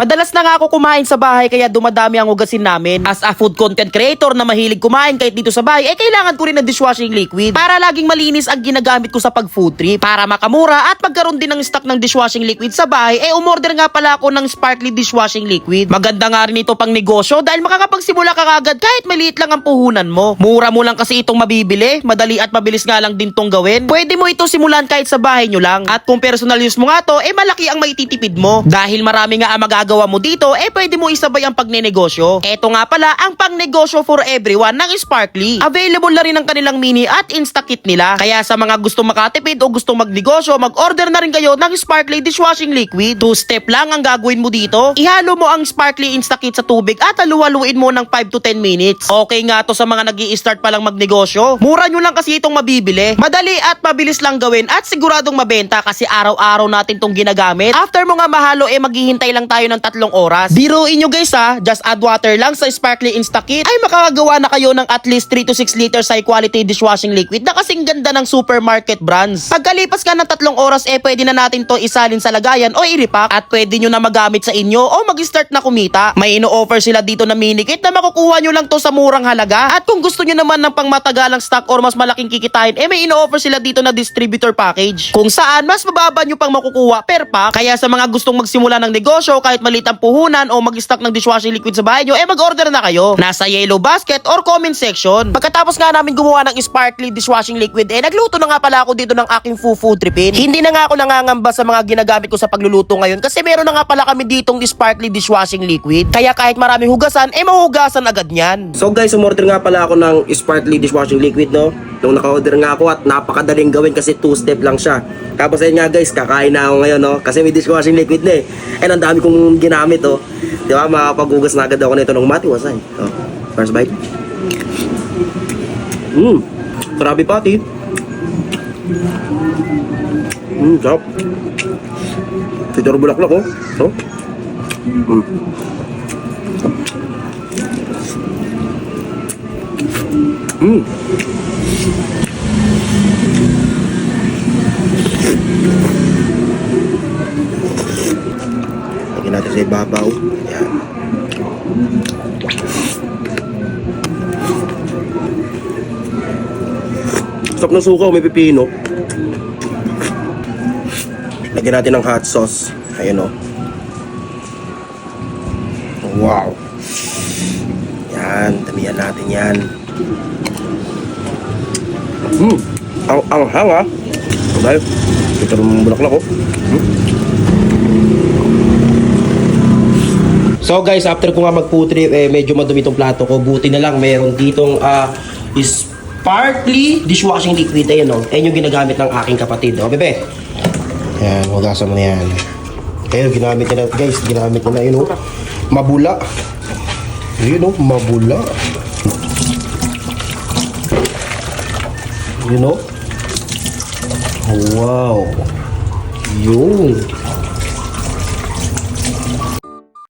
Madalas na nga ako kumain sa bahay kaya dumadami ang hugasin namin. As a food content creator na mahilig kumain kahit dito sa bahay, eh kailangan ko rin ng dishwashing liquid para laging malinis ang ginagamit ko sa pag food trip. Para makamura at magkaroon din ng stock ng dishwashing liquid sa bahay, eh umorder nga pala ako ng sparkly dishwashing liquid. Maganda nga rin ito pang negosyo dahil makakapagsimula ka kagad kahit maliit lang ang puhunan mo. Mura mo lang kasi itong mabibili, madali at mabilis nga lang din tong gawin. Pwede mo ito simulan kahit sa bahay nyo lang. At kung personal use mo nga to, eh malaki ang maititipid mo. Dahil marami nga ang magagawa mo dito, eh pwede mo isabay ang pagnenegosyo. Eto nga pala ang pangnegosyo for everyone ng Sparkly. Available na rin ang kanilang mini at insta kit nila. Kaya sa mga gustong makatipid o gustong magnegosyo, mag-order na rin kayo ng Sparkly dishwashing liquid. Two step lang ang gagawin mo dito. Ihalo mo ang Sparkly insta kit sa tubig at halu-haluin mo ng 5 to 10 minutes. Okay nga to sa mga nag start pa lang magnegosyo. Mura nyo lang kasi itong mabibili. Madali at mabilis lang gawin at siguradong mabenta kasi araw-araw natin tong ginagamit. After mo nga mahalo, eh maghihintay lang tayo ng tatlong oras. Biruin nyo guys ha, just add water lang sa Sparkly Insta Kit ay makakagawa na kayo ng at least 3 to 6 liters high quality dishwashing liquid na kasing ganda ng supermarket brands. Pagkalipas ka ng tatlong oras, eh pwede na natin to isalin sa lagayan o i-repack at pwede nyo na magamit sa inyo o mag-start na kumita. May ino-offer sila dito na mini kit na makukuha nyo lang to sa murang halaga. At kung gusto nyo naman ng pangmatagalang stock or mas malaking kikitain, eh may ino-offer sila dito na distributor package. Kung saan, mas mababa nyo pang makukuha per pack. Kaya sa mga gustong magsimula ng negosyo, kahit maliit ang puhunan o mag-stock ng dishwashing liquid sa bahay nyo, eh mag-order na kayo. Nasa yellow basket or comment section. Pagkatapos nga namin gumawa ng sparkly dishwashing liquid, eh nagluto na nga pala ako dito ng aking fufu tripin. Hindi na nga ako nangangamba sa mga ginagamit ko sa pagluluto ngayon kasi meron na nga pala kami ditong sparkly dishwashing liquid. Kaya kahit maraming hugasan, eh mahugasan agad niyan. So guys, umorder nga pala ako ng Sparkly dishwashing liquid, no? Nung naka-order nga ako at napakadaling gawin kasi two-step lang siya. Tapos ayun nga guys, kakain na ako ngayon, no? Kasi may dishwashing liquid na eh. And ang dami kong ginamit, oh. Di ba? Makapag-ugas na agad ako nito ng matiwasay. Oh, first bite. Mmm, Krabby Patty. Mmm, sarap. Fitur bulaklak, oh. Oh. Mm. Mm. Sa ibabaw. Yan. Sarap ng suka, may pipino. Lagyan natin ng hot sauce. Ayan o. Wow. Yan, damihan natin yan. Hmm, ang ang hanga. Dahil, ito rin bulaklak ko. Hmm. So guys, after ko nga magputri, eh, medyo madumi itong plato ko. Buti na lang, meron ditong ah, sparkly dishwashing liquid. Ayan o. Ayan yung ginagamit ng aking kapatid. O, bebe. Yan, hugasan mo na yan. Ayun, ginamit na, guys, ginamit na, yun o. Mabula. Yun o, mabula. Yun o. Wow. Yun.